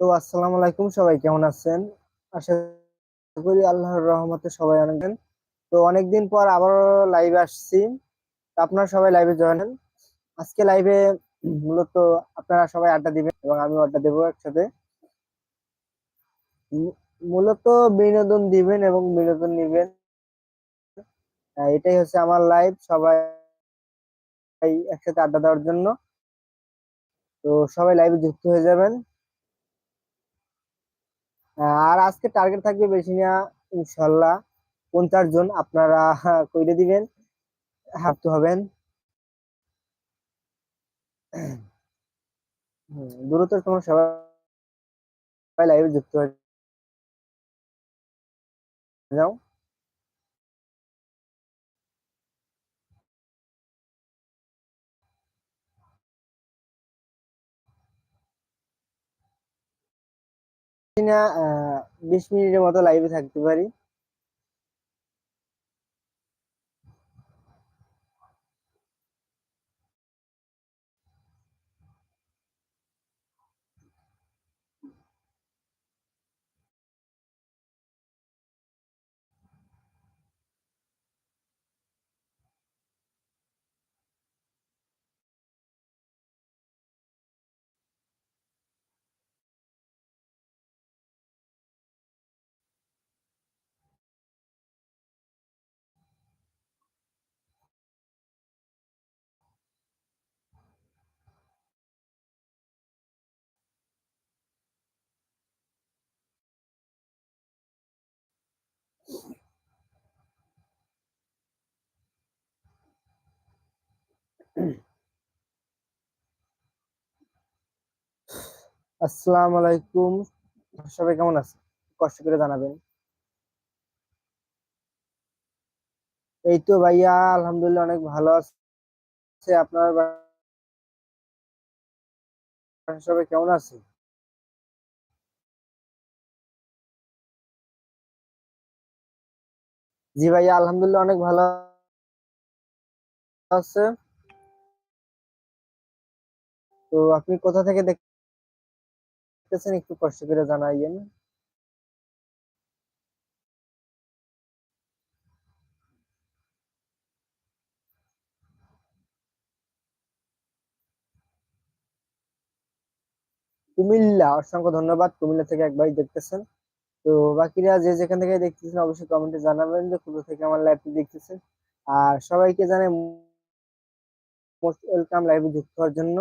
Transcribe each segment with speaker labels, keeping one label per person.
Speaker 1: তো আসসালামু আলাইকুম সবাই, কেমন আছেন? আশা করি আল্লাহর রহমতে সবাই অনেক তো অনেকদিন পর আবার লাইভে আসছি। আপনারা সবাই লাইভে জয়েন হন। আজকে লাইভে মূলত আপনারা সবাই আড্ডা দিবেন এবং আমি আড্ডা দেবো একসাথে। মূলত বিনোদন দিবেন এবং বিনোদন নিবেন। এটাই হচ্ছে আমার লাইভ সবাই একসাথে আড্ডা দেওয়ার জন্য। তো সবাই লাইভে যুক্ত হয়ে যাবেন। আর আজকে টার্গেট থাকবে বেশি না, ইনশাল্লাহ। পঞ্চাশ জন আপনারা কইরে দিবেন হাঁটতে হবেন দ্রুত তোমার সবাই লাইভে যুক্ত হয়ে যাও। না বিশ মিনিটের মতো লাইভে থাকতে পারি। আসসালামু আলাইকুম। সবাই কেমন আছে কষ্ট করে জানাবেন। এই তো ভাইয়া, আলহামদুলিল্লাহ অনেক ভালো আছে। আপনার সবাই কেমন আছে? জি ভাইয়া, আলহামদুলিল্লাহ অনেক ভালো আছে। তো আপনি কোথা থেকে দেখতেছেন, একটু কষ্ট করে জানাইয়েন। কুমিল্লা, অসংখ্য ধন্যবাদ। কুমিল্লা থেকে একবার দেখতেছেন। তো বাকিরা যে যেখান থেকে দেখতেছেন, অবশ্যই কমেন্টে জানাবেন যে কোথা থেকে আমার লাইভটি দেখতেছেন। আর সবাইকে জানাই, মোস্ট ওয়েলকাম লাইভে যুক্ত হওয়ার জন্য।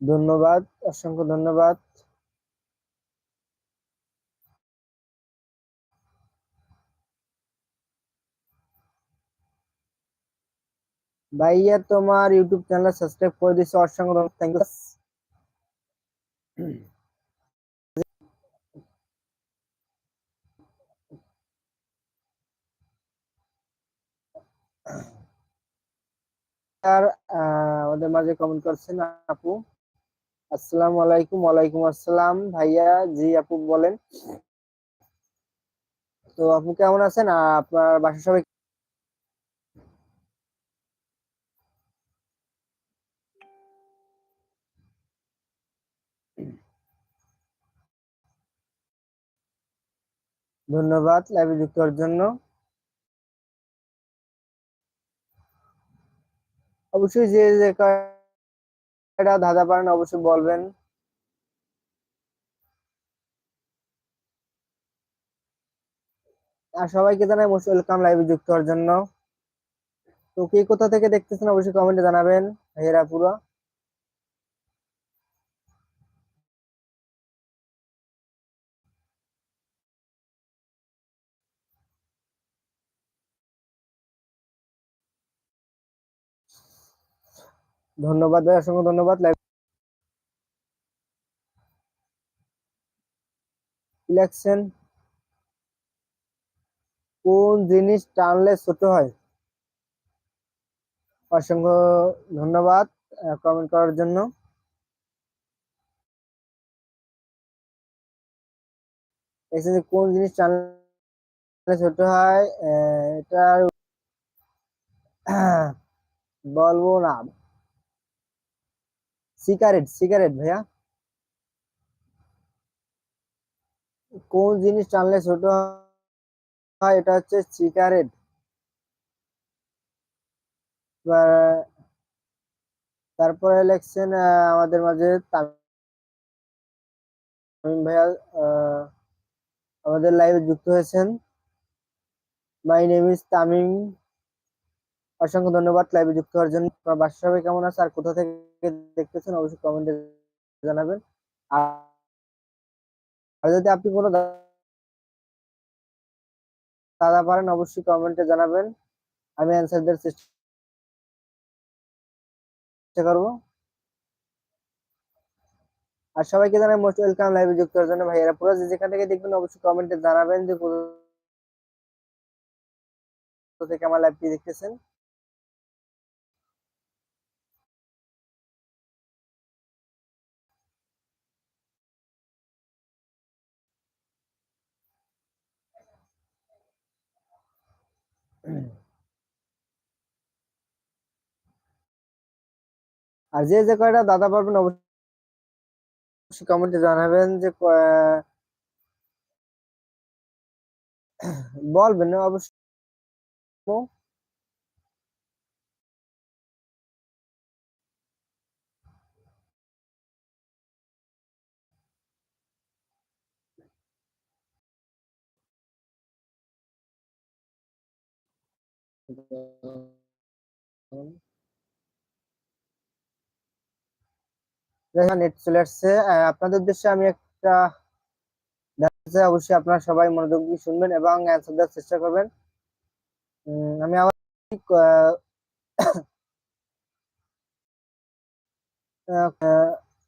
Speaker 1: ধন্যবাদ, অসংখ্য ধন্যবাদ। ভাইয়া, তোমার ইউটিউব চ্যানেল সাবস্ক্রাইব করে দিছো অসংখ্য থ্যাংক ইউ আর আমাদের মাঝে কমেন্ট করছেন আপু। আসসালামু আলাইকুম, ওয়ালাইকুম আসসালাম। ভাইয়া, জি আপু বলেন। তো আপু কেমন আছেন? আপনার বাসা সবাই ধন্যবাদ লাইভে যুক্ত হওয়ার জন্য। অবশ্যই যে যে কয়টা ধাঁধা পারেন, অবশ্যই বলবেন। আর সবাইকে জানাই মোস্ট ওয়েলকাম লাইভে যুক্ত হওয়ার জন্য। তো কে কোথা থেকে দেখতেছেন, অবশ্যই কমেন্টে জানাবেন। হেরা পুরো। ধন্যবাদ ভাই, অসংখ্য ধন্যবাদ। ইলেকশন কোন জিনিস টানলে ছোট হয়? অসংখ্য ধন্যবাদ কমেন্ট করার জন্য। কোন জিনিস টানলে ছোট হয়? এটা বলব না। সিগারেট সিগারেট ভাইয়া। কোন জিনিস টানলে ছোট হয়, এটা হচ্ছে সিগারেট। তারপরে লিখছেন আমাদের মাঝে তামিম ভাইয়া আমাদের লাইভে যুক্ত হয়েছেন। মাই নেম ইজ তামিম অসংখ্য ধন্যবাদ লাইভে যুক্ত হওয়ার জন্য। আপনার বাসা সবাই কেমন আছে আর কোথা থেকে দেখতেছেন অবশ্যই কমেন্টে জানাবেন। আর যদি আপনি কোনো দাদা পারেন অবশ্যই কমেন্টে জানাবেন। আমি অ্যান্সার দেওয়ার চেষ্টা করব। আর সবাইকে জানাই মোস্ট ওয়েলকাম লাইভে যুক্ত হওয়ার জন্য। ভাইয়েরা পুরো যেখান থেকে দেখবেন অবশ্যই কমেন্টে জানাবেন যে কোথা থেকে আমার লাইভটি দেখতেছেন। আর যে যে কয়টা দাদা পারবেন অবশ্যই কমেন্টে জানাবেন যে বলবেন অবশ্যই আপনাদের উদ্দেশ্যে একটা সবাই মনোযোগ শুনবেন এবং চেষ্টা করবেন। আমি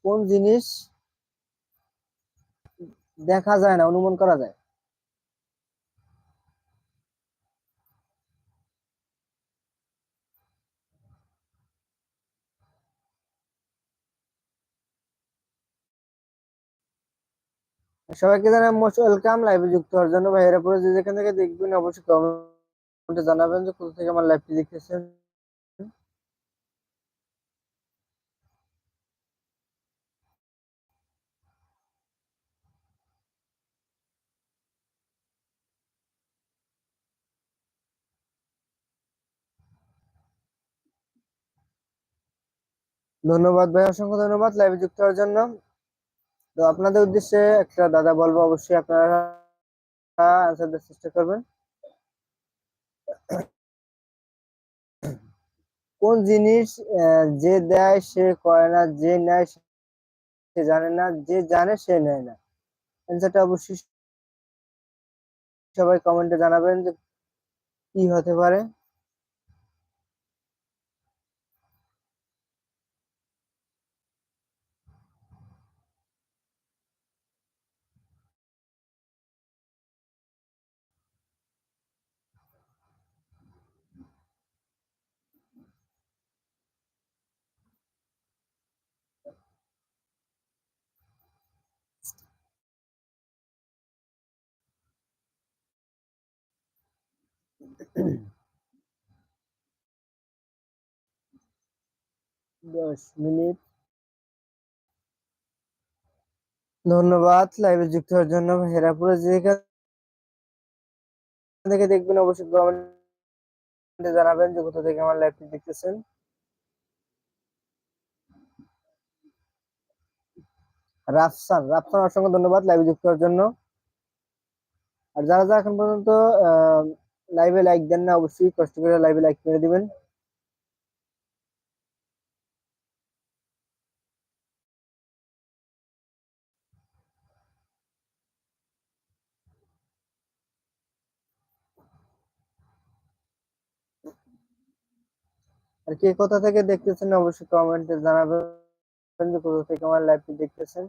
Speaker 1: কোন জিনিস দেখা যায় না, অনুমান করা যায়? সবাইকে জানাই মোস্ট ওয়েলকাম লাইভে যুক্ত হওয়ার জন্য। ভাইয়েরা পরে যে যেখান থেকে দেখবেন অবশ্যই কমেন্টে জানাবেন যে কোথা থেকে আমার লাইভটি দেখতেছেন। ধন্যবাদ ভাই, অসংখ্য ধন্যবাদ লাইভে যুক্ত হওয়ার জন্য। তো আপনাদের উদ্দেশ্যে একটা দাদা বলব, অবশ্যই আপনারা আনসার দেওয়ার চেষ্টা করবেন। কোন জিনিস যে দেয় সে করে না, যে নেয় সে জানে না, যে জানে সে নেয় না। অ্যান্সারটা অবশ্যই সবাই কমেন্টে জানাবেন যে কি হতে পারে। দশ মিনিট। ধন্যবাদ লাইভে যুক্ত হওয়ার জন্য। হেরাপুরে যেখান থেকে দেখবেন অবশ্যই জানাবেন যে কোথা থেকে আমার লাইভটি দেখতেছেন। রাফসান রাফসান, অসংখ্য ধন্যবাদ লাইভে যুক্ত হওয়ার জন্য। আর যারা যারা এখন পর্যন্ত লাইভে লাইক দেন না, অবশ্যই কষ্ট করে লাইভে লাইক করে দিবেন। আর কে কোথা থেকে দেখতেছেন অবশ্যই কমেন্টে জানাবেন যে কোথা থেকে আমার লাইভটি দেখতেছেন।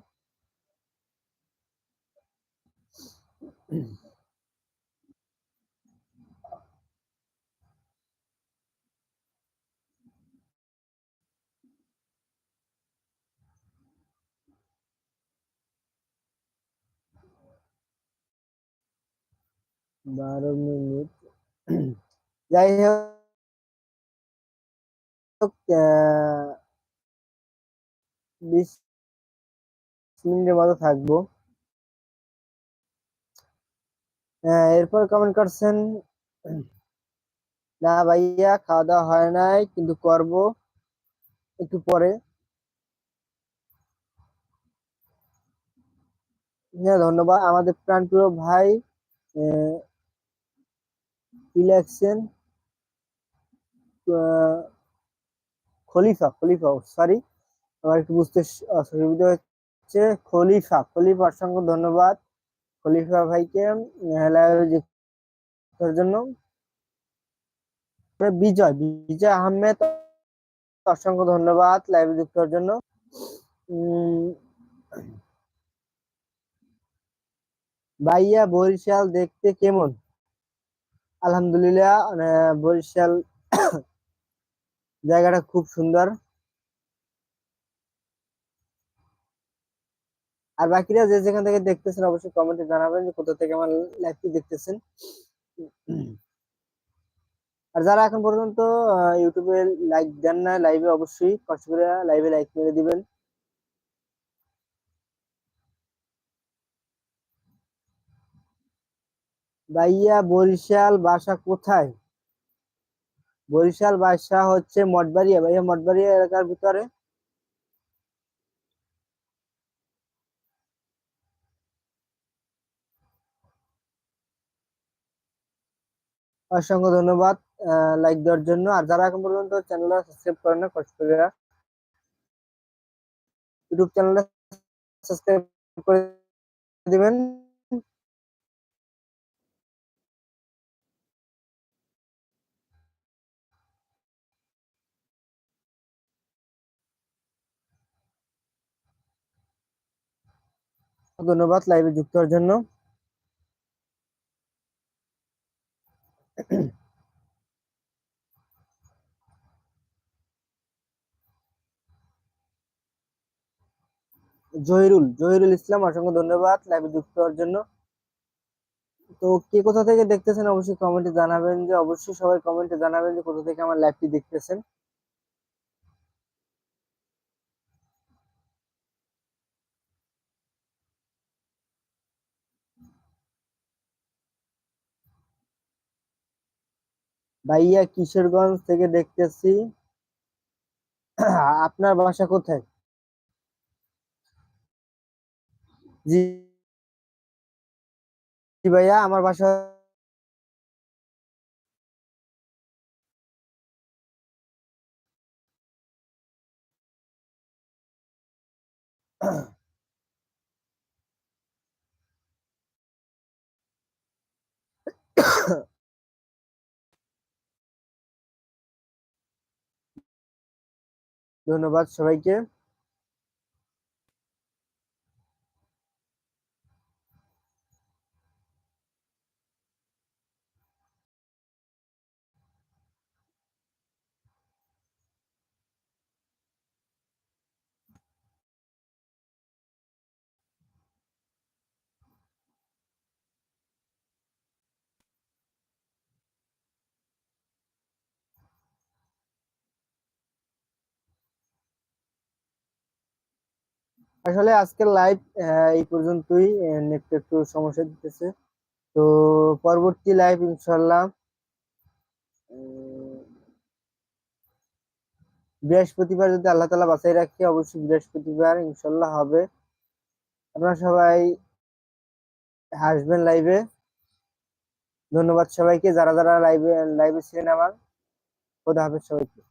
Speaker 1: বারো মিনিট। যাই হোক বিশ মিনিটের মতো থাকব। হ্যাঁ এরপর কমেন্ট করছেন, না ভাইয়া খাওয়া দাওয়া হয় নাই, কিন্তু করব একটু পরে। হ্যাঁ ধন্যবাদ। আমাদের প্রাণপ্রিয় ভাই ইলেকশন খলিফা খলিফা সরি আমার একটু বুঝতে অসুবিধা হচ্ছে। খলিফা খলিফা অসংখ্য ধন্যবাদ। খলিফা ভাইকে জন্য। বিজয় বিজয় আহমেদ, অসংখ্য ধন্যবাদ লাইভে যুক্ত হওয়ার জন্য ভাইয়া বরিশাল দেখতে কেমন? আলহামদুলিল্লাহ বরিশাল জায়গাটা খুব সুন্দর। আর বাকিরা যে যেখান থেকে দেখতেছেন, অবশ্যই কমেন্টে জানাবেন যে কোথা থেকে আমার লাইভটি দেখতেছেন। আর যারা এখন পর্যন্ত ইউটিউবে লাইক দেন না লাইভে অবশ্যই কষ্ট করে লাইভে লাইক মেরে দিবেন। ভাইয়া, বরিশাল বাসা কোথায়? বরিশাল বাসা হচ্ছে মঠবাড়িয়া। ভাইয়া, মঠবাড়িয়া এলাকার ভিতরে? অসংখ্য ধন্যবাদ লাইক দেওয়ার জন্য। আর যারা এখন পর্যন্ত চ্যানেলটা সাবস্ক্রাইব করেন না, কষ্ট করে ইউটিউব চ্যানেলটা সাবস্ক্রাইব করে দিবেন। ধন্যবাদ লাইভে যুক্ত হওয়ার জন্য। জহিরুল জহিরুল ইসলাম, অসংখ্য ধন্যবাদ লাইভে যুক্ত হওয়ার জন্য। তো কে কোথা থেকে দেখতেছেন অবশ্যই কমেন্টে জানাবেন যে, অবশ্যই সবাই কমেন্টে জানাবেন যে কোথা থেকে আমার লাইভটি দেখতেছেন। ভাইয়া কিশোরগঞ্জ থেকে দেখতেছি। আপনার বাসা কোথায়? জি ভাইয়া আমার বাসা ধন্যবাদ সবাইকে। আসলে আজকের লাইভ এই পর্যন্তই। নেট একটু সমস্যা দিতেছে। তো পরবর্তী লাইভ ইনশাল্লাহ বৃহস্পতিবার যদি আল্লাহ তালা বাঁচাই রাখি, অবশ্যই বৃহস্পতিবার ইনশাল্লাহ হবে। আপনারা সবাই হাসবেন লাইভে ধন্যবাদ সবাইকে, যারা যারা লাইভে লাইভে ছিলেন আমার। খোদা হাফেজ সবাইকে।